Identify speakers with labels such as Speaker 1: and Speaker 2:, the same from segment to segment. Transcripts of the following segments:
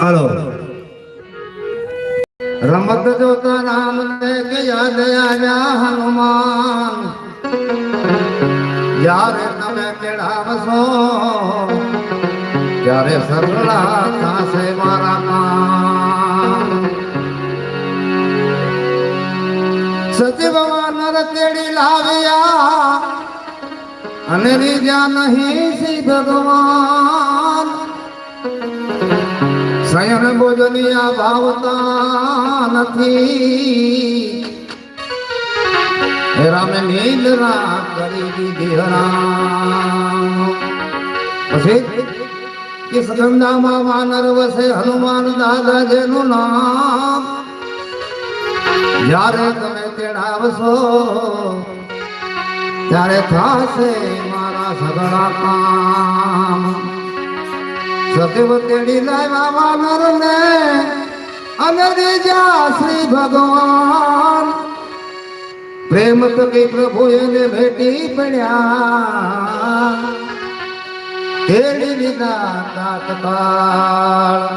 Speaker 1: હાલો. રમત જોતા રામ ને કે યાદ આવ્યા હનુમાન. જ્યારે તમે કેળાવશો ત્યારે સરળા થશે મારા કામ સચિવ નર તેડી લાવ્યા, અને રીજા નહીં સી ભગવાન. શયન ભોજનિયા ભાવતા નથી. રામે નીંદરા કરી દીધી પછી કે સગંદામાં વાનર વસે હનુમાન દાદા જેનું નામ. જ્યારે તમે તેડાવશો, ત્યારે થશે મારા સગડા કામ. સદેવ તેડી લાવ્યા વાનર ને અને રીજા શ્રી ભગવાન. પ્રેમ તકી પ્રભુ એને ભેટી પડ્યા. તેડી લીધા તાત્કાળ.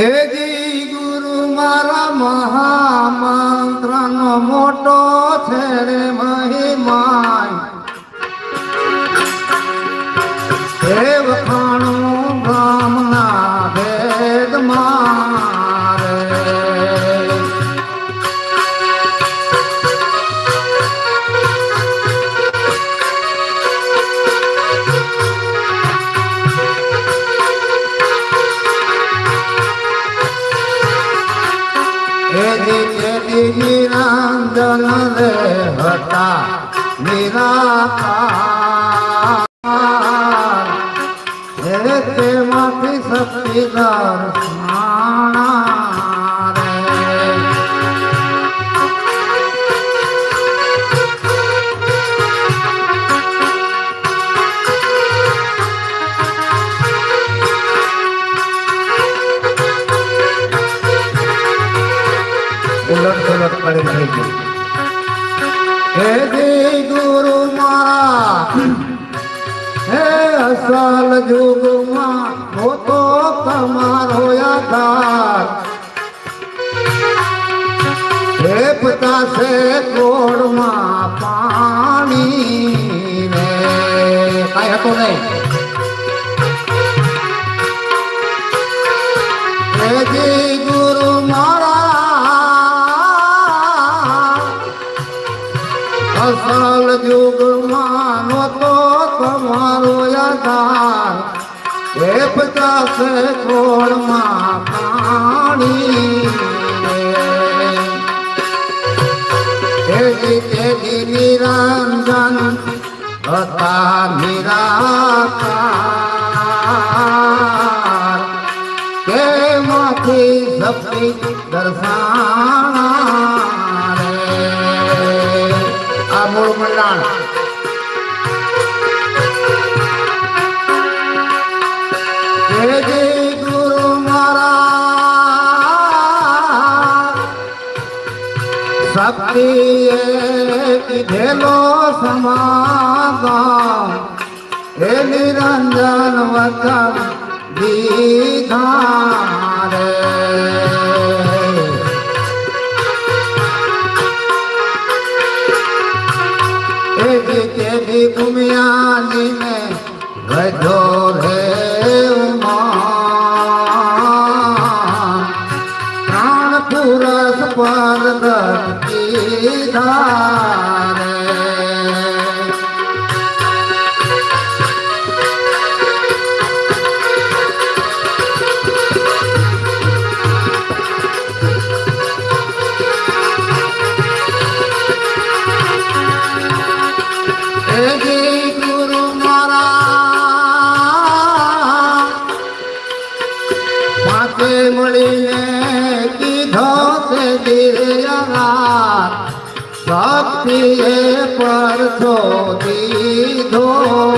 Speaker 1: એજી ગુરુ, મારા મહામંત્રનો મોટો છે રે મહિમાય તેમાંથી શક્તિદાર દર્શાણા અસલ જુગમાં હોતો તમારો આધાર હે પતાસે કોડમાં પાણી રે. કાંઈ હતું નહીં. કોળમાં પાણી તેજી નિરંજન હતા નિરાકાર. કે માંથી શક્તિ દર્શાણા આ મૂળ મંડાણ. શક્તિ એ કીધેલો સમાગમ હે નિરંજન વચન દીધા. દીધો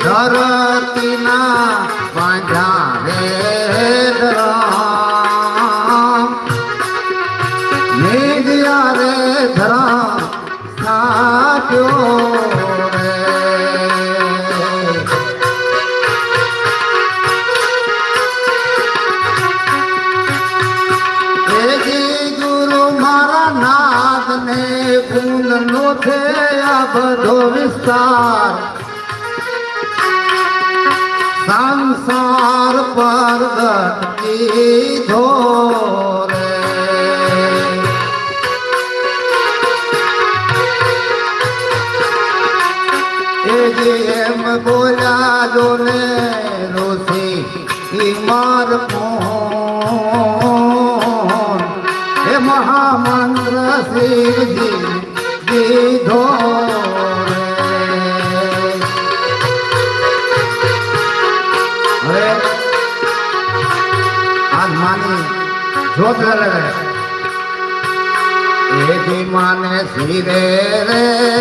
Speaker 1: ધરતી ના બાંધા રે. રામ બધો વિસ્તાર સંસાર પર ધોરે એમ બોલ્યા માને શિરે રે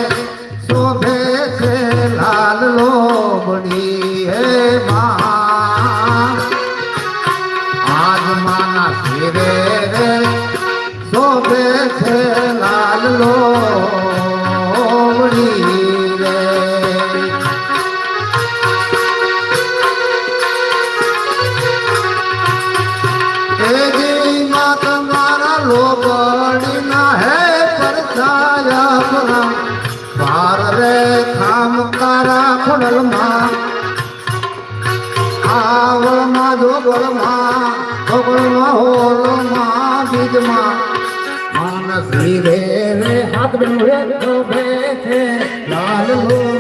Speaker 1: બીજમાં માનસી રે રે હાથ બે લાલ લોબડી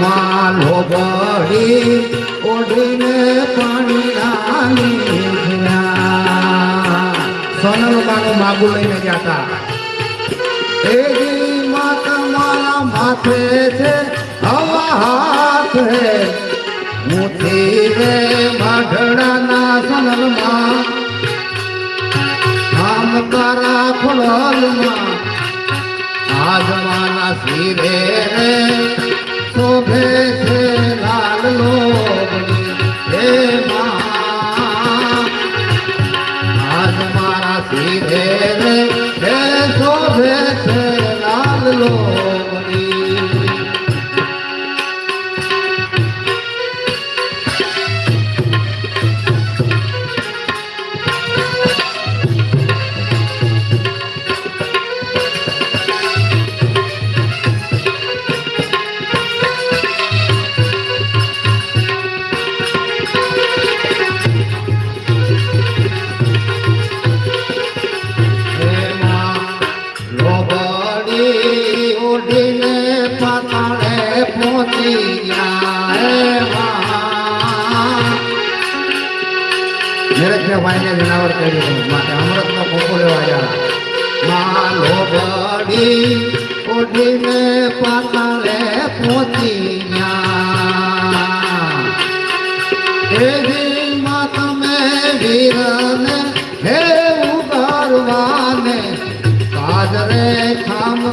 Speaker 1: માં લોબડી ઓઢીને પાણી સોનલ બાનું માગું લઈને ગયા હતા એજી માં તમારા માથે છે, હવા હાથ. હે મુઠી રે માઢડાના સનલમાં આમ તારા ફળલમાં આજમાના શિરે રે. શોભે છે લાલ લો હે માં ઉડીને પાતાળે પહોંચી ગયા. તમે વીરને હે ઉગારવાને કાજરે ખામ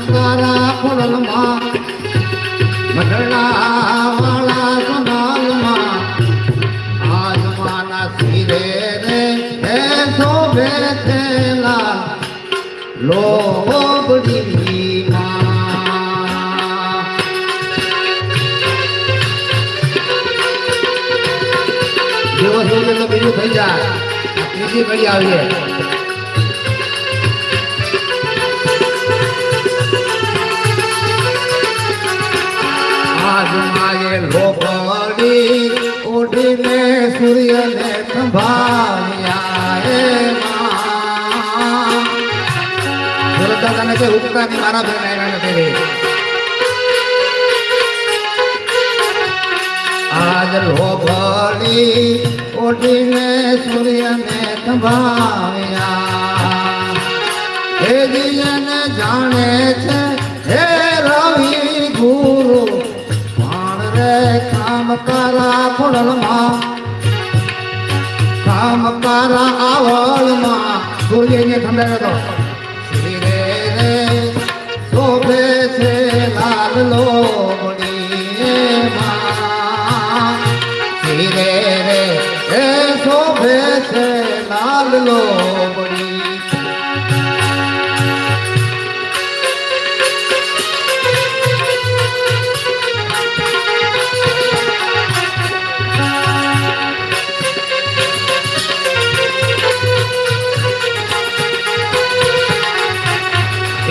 Speaker 1: ઉગે તો બીજું થઈ જાય આ ત્રીજી ઘડી આવીએ આજ માએ લોબડી ઉડીને સૂર્યને સંભાળ્યા હે માં સુરદાદાને કે ઉગતા ની મારા બેન આવ્યા નથી રે આજ લોભડી ઓઢીને સૂર્યને સંભાળ્યા. હે જાણે છે, હે રવિ ગુરુ પણ રે કામ કરા ખોડલમાં કામ કરા આવળમાં. સૂર્યને ખંડાયો તો શ્રી રે રે, શોભે છે લાલ લોબડી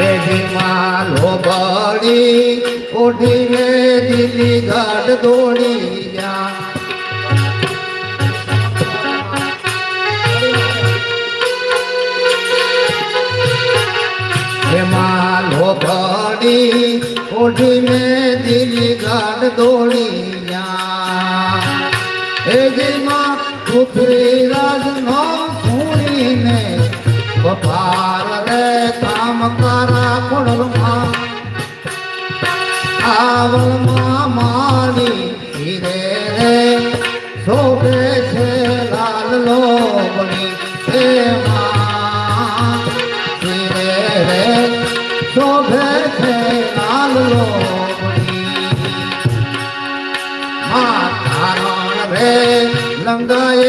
Speaker 1: એજીમાં લોબડી ઓઢીને દિલ્હી ગાઢ દોડી જા ઓઢીને દિલી ગાઢ દોડી જા એજીમાં પૃથ્વીરાજ નો સુણીને વફાર રે કામ કરા કુળમાં આવલમાં મારી சந்தாய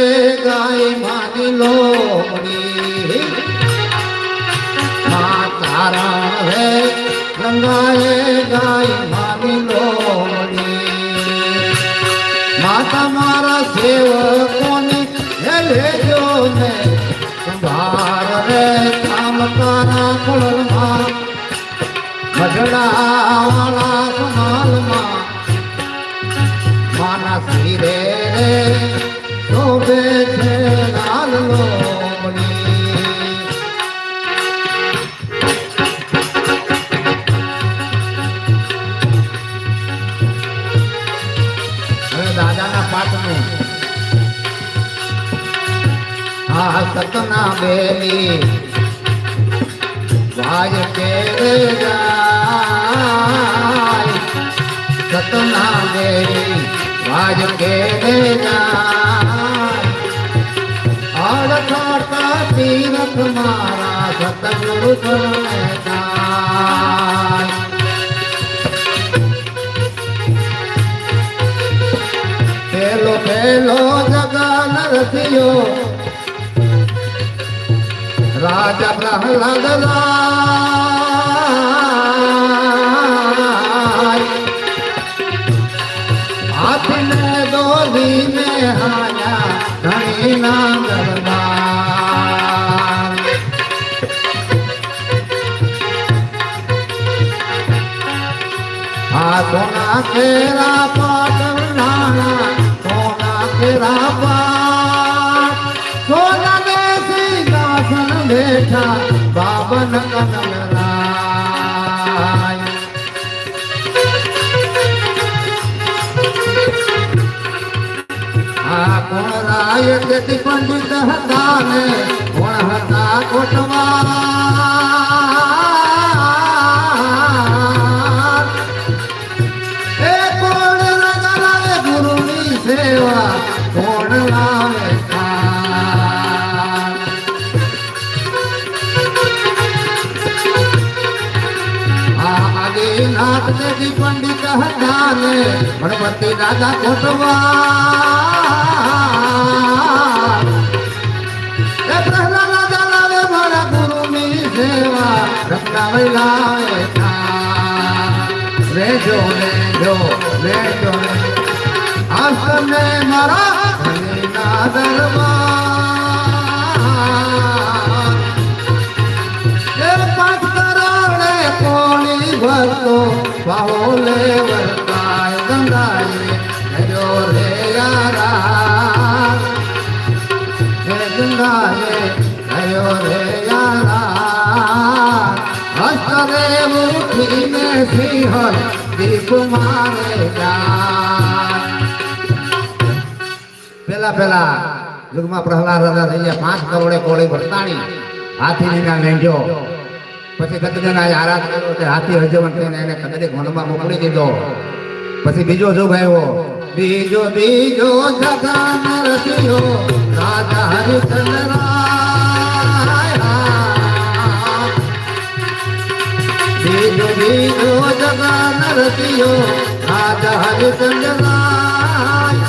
Speaker 1: સતના બેની વાજ કે સતના બેલી વાજ કે અડખડતા તીરથ મારા સતગુરુ ચરણે પેલો પેલો જગા રથિયો રાજા પ્રહલાદ રાય. હાથને દોરીને હાયા ધણી ના દરબાર. આ સોના કેરા પાટણ નાણા સોના કેરા कोण राय ते पंडित हता ने कोण हता कोटवा ને ગણપતિ દાદા એ પ્રહલાદ રાજા લાવે મારા ગુરુની સેવા રત્નાવઈ લાવે કામ. રેજો રેજો રેજો. આસને મારા હરિના દરબાર. ભરતો બાહોલે વર્તાય ગંગાએ ઉઠીને સિંહ દીપ મારે જા પેલા પેલા યુગમાં પ્રહલાદ રાજા થઈ ગયા, પાંચ કરોડે કોળી ભરતાણી, હાથી નીના લેંગ્યો પછી ગદગના આરાધ કર્યો તે હાથી હજવન થઈને એને કદે વનમાં મોકલી દીધો. પછી બીજો જોગ આવ્યો. બીજો બીજો જગન રચ્યો રાજા હરિચંદ્ર રચ્યો રાજા હરિચંદ્ર રાય.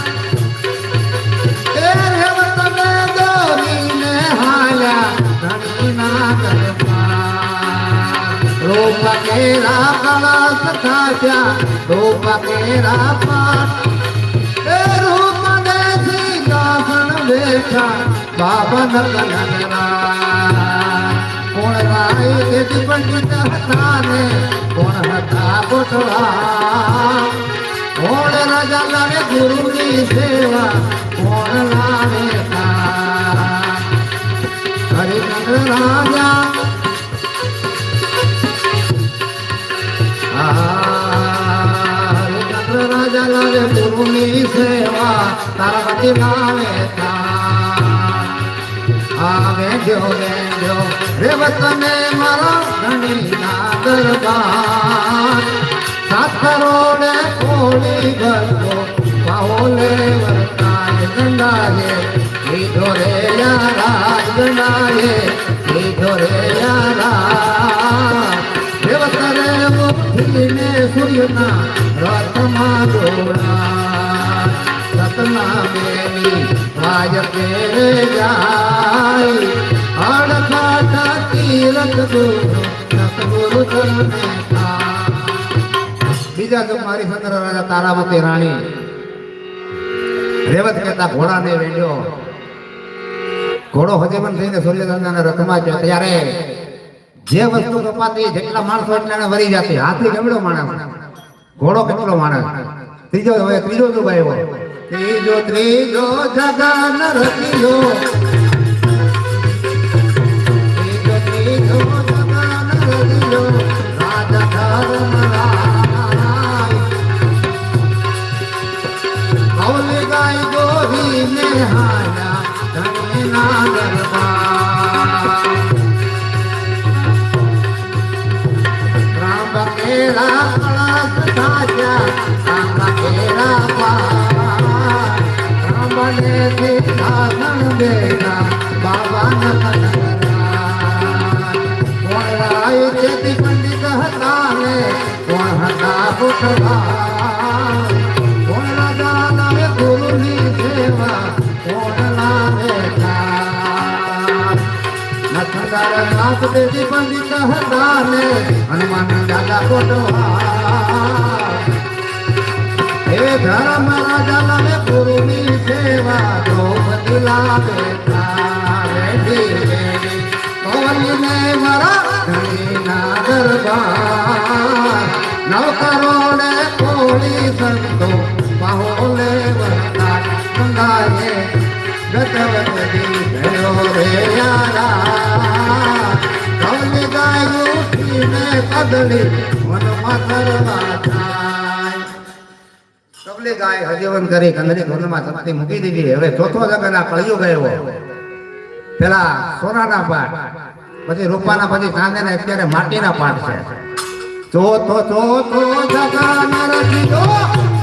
Speaker 1: એ રેવતને દોરીને હાલ્યા દરબાર રૂપ કેરા કળશ થાચ્યા રૂપ કેરા પાઠ એ રૂપ સિંહાસન રાય તેથી પંડિત હતા ને કોણ હતા કોટવા કોણ રાજા લાવે ગુરુની સેવા કોણ લાવે તા. હરિચંદ્ર રાજા હરિચંદ્ર રાજા સેવા તારવતી લાવે આવે જો રે જો. રેવત ને મારા ધણી ના દરબાર. સાત કરોડે કોળી ગયો. પાઓલે વર્તાય ગંડાએ લીધો રે યારા ગંડાએ લીધો રે યારા રેવત રે મુઠ્ઠીને સૂર્યના રથમાં દોડા સતના બેની રાજ પેરે જાય અડખાટા તીરથ ગુરુ સતગુરુ ચરણે થા. બીજા જો મારી ચંદ્ર રાજા તારાવતી રાણી રેવત કહેતા ઘોડાને વેંડ્યો ઘોડો હજેમન થઈને સૂર્યચંદ્રના રથમાં ગયો ત્યારે જે વસ્તુ કપાતી જેટલા માણસો એટલા એને વરી જતી હાથી ગમડો માણસ ઘોડો કેટલો માણસ ત્રીજો હવે ત્રીજો જો આવ્યો ત્રીજો ત્રીજો જગન રચિયો. ત્રીજો ત્રીજો જગન રચિયો. રાજા ધર્મરાય કૌલી ગાય ગોરી ને હાયા રામ કેરા કળશ સાજા રામ કેરા પાર રામ ને સિદ્ધાસન દેના, બાબા કોણ રાય પંડિત હનુમાન દાદા કોટવા હે ધર્મ રાજા ગુરુની સેવા દ્રૌપદી લાવે તારે દેવી કોલીને મારા ધણીના દરબાર. નવ કરોડે કોળી સંતો બાહોલે વરતા ગંગાએ ગતવતી ભયો રે યારા કવલી ગાય કદલી મનમાં કરવા કબલી હજીવન કરી કંદરી ઘરમાં શક્તિ મૂકી દીધી. હવે ચોથો જગન કળિયો ગયો પેલા સોનાના પાઠ, પછી રૂપાના, પછી ચાંદીના, અત્યારે માટીના પાઠ છે. ચોથો ચોથો જગા રચી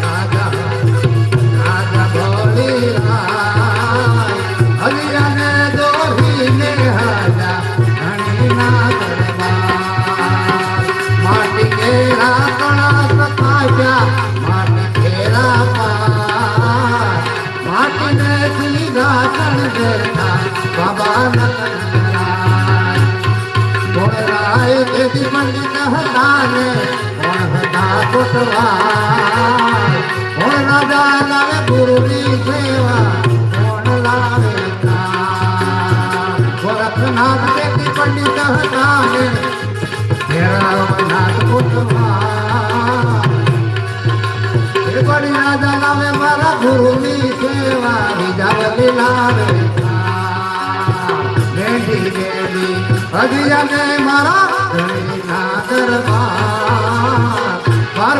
Speaker 1: ગુરુની સેવા, બીજા બધી લાવે બેઠી બેઠી અધિયાને મારા ધણીના દરબાર. બાર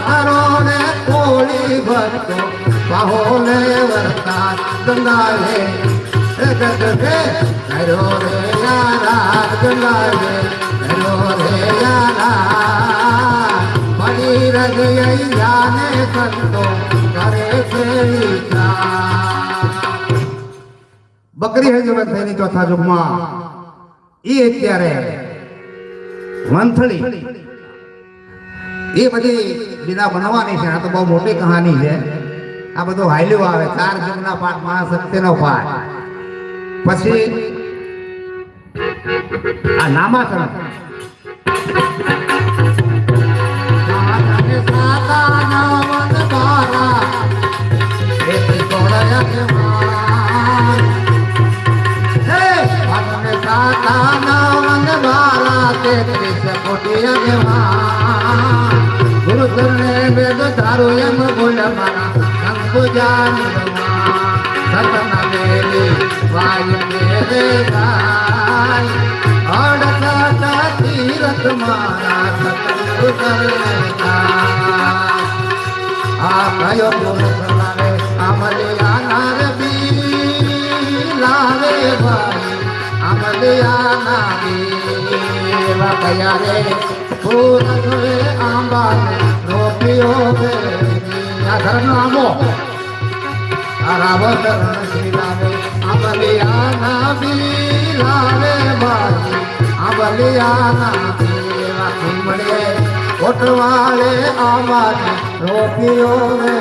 Speaker 1: ને કોળી ભક્તો બાહોલે વરતા ગંગાએ એ ગગને કર્યો રે યારા ગંગાએ કર્યો રે યારા મળી રજઈ જાને સંતો કરે છે ઈચ્છા. બકરી હજવત થઈની ચોથા યુગમાં એ અત્યારે વંથળી એ બધી વિના બનવાની છે આ તો બહુ મોટી કહાની છે આ બધું હાલ્યું આવે. ચાર યુગના પાઠ મહાસત્યનો પાઠ. પછી આ
Speaker 2: કેવાન ગુરુ ચરણે વેદ તારું એમ બોલ મારા કયો રે બી લાવે ભાઈ અમલિયાના દેવા કયા રે પુરુષ રે આંબાને રોપ્યો બે આ ધર્મનો આંબો. આ રાવણ શ્રી લાવે અમલિયાના બી લાવે ભાઈ અમલિયાના દેવા કુંભળે કોટવાળે આવાજ રોપ્યો રે